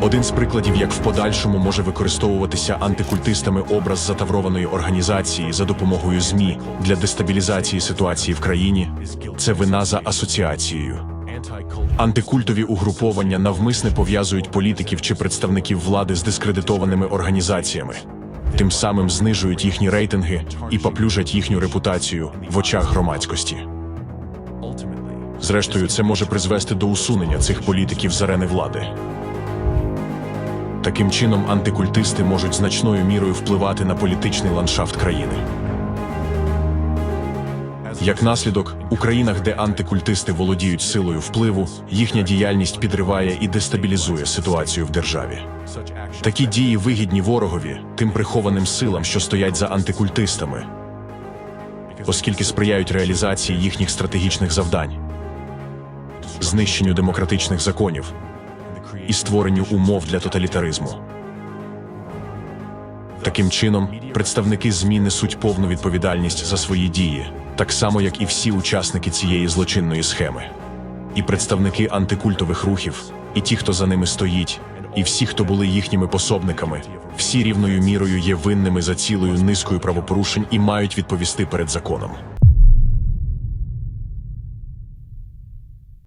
Один з прикладів, як в подальшому може використовуватися антикультистами образ затаврованої організації за допомогою ЗМІ для дестабілізації ситуації в країні, це вина за асоціацією. Антикультові угруповання навмисне пов'язують політиків чи представників влади з дискредитованими організаціями, тим самим знижують їхні рейтинги і поплюжать їхню репутацію в очах громадськості. Зрештою, це може призвести до усунення цих політиків з арени влади. Таким чином, антикультисти можуть значною мірою впливати на політичний ландшафт країни. Як наслідок, у країнах, де антикультисти володіють силою впливу, їхня діяльність підриває і дестабілізує ситуацію в державі. Такі дії вигідні ворогові, тим прихованим силам, що стоять за антикультистами, оскільки сприяють реалізації їхніх стратегічних завдань, знищенню демократичних законів і створенню умов для тоталітаризму. Таким чином, представники ЗМІ несуть повну відповідальність за свої дії, так само як і всі учасники цієї злочинної схеми. І представники антикультових рухів, і ті, хто за ними стоїть, і всі, хто були їхніми пособниками, всі рівною мірою є винними за цілою низкою правопорушень і мають відповісти перед законом.